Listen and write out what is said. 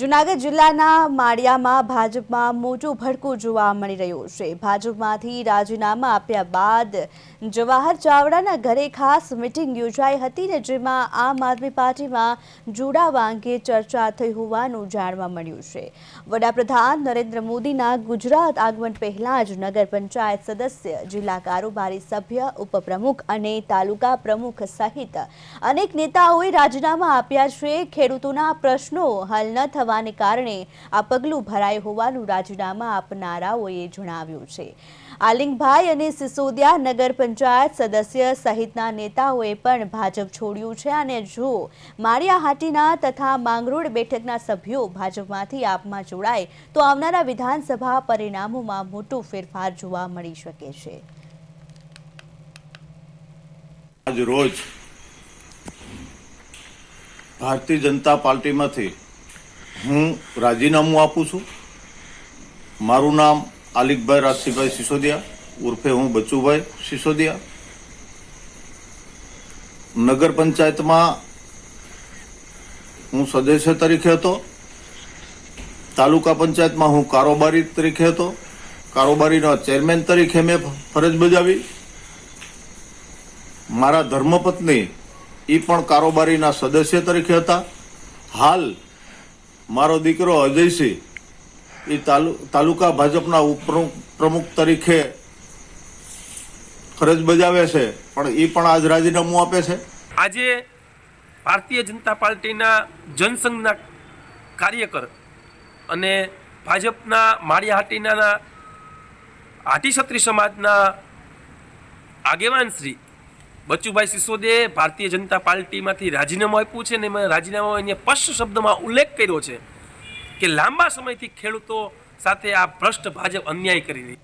જુનાગઢ જિલ્લાના માળિયામાં ભાજપમાં મોટું ભડકું જોવા મળી રહ્યું છે. ભાજપમાંથી રાજીનામા આપ્યા બાદ જવાહર ચાવડાના ઘરે ખાસ મિટિંગ યોજાઈ હતી ને જેમાં આમ આદમી પાર્ટીમાં જોડાવા અંગે ચર્ચા થઈ હોવાનું જાણવા મળ્યું છે. વડાપ્રધાન નરેન્દ્ર મોદીના ગુજરાત આગમન પહેલા જ નગર પંચાયત સદસ્ય, જિલ્લા કારોબારી સભ્ય, ઉપપ્રમુખ અને તાલુકા પ્રમુખ સહિત અનેક નેતાઓએ રાજીનામા આપ્યા છે. ખેડૂતોના પ્રશ્નો હલ ન થવાને કારણે આ પગલું ભરાય હોવાનું રાજીનામા આપનારાઓએ જણાવ્યું છે. આલિંગભાઈ અને સિસોદિયા નગર પંચાયત સદસ્ય સહિતના નેતાઓએ પણ ભાજપ છોડ્યું છે અને જો માળિયાહાટીના તથા માંગરોળ બેઠકના સભ્યો ભાજપમાંથી આપમાં જોડાય, તો આવનારા વિધાનસભા પરિણામોમાં મોટો ફેરફાર જોવા મળી શકે છે. આજ રોજ ભારતીય જનતા પાર્ટીમાંથી હું રાજીનામું આપું છું. મારું નામ આલિકભાઈ રાજસિંહભાઈ સિસોદિયા, ઉર્ફે હું બચુભાઈ સિસોદિયા. નગર પંચાયતમાં હું સદસ્ય તરીકે હતો. તાલુકા પંચાયતમાં હું કારોબારી તરીકે હતો. કારોબારીના ચેરમેન તરીકે મેં ફરજ બજાવી. મારા ધર્મપત્ની એ પણ કારોબારીના સદસ્ય તરીકે હતા. હાલ મારો દીકરો અજયસિંહ, એ તાલુકા ભાજપના પ્રમુખ તરીકે ફરજ બજાવે છે, પણ એ પણ આજ રાજીનામું આપે છે. આજે ભારતીય જનતા પાર્ટીના જનસંઘના કાર્યકર અને ભાજપના માળિયા હાટીના હાટી ક્ષત્રિય સમાજના આગેવાન શ્રી બચુભાઈ સિસોદે ભારતીય જનતા પાર્ટીમાંથી રાજીનામું આપ્યું છે ને એમાં રાજીનામા એને સ્પષ્ટ શબ્દમાં ઉલ્લેખ કર્યો છે કે લાંબા સમયથી ખેડૂતો સાથે આ ભ્રષ્ટ ભાજપ અન્યાય કરી રહી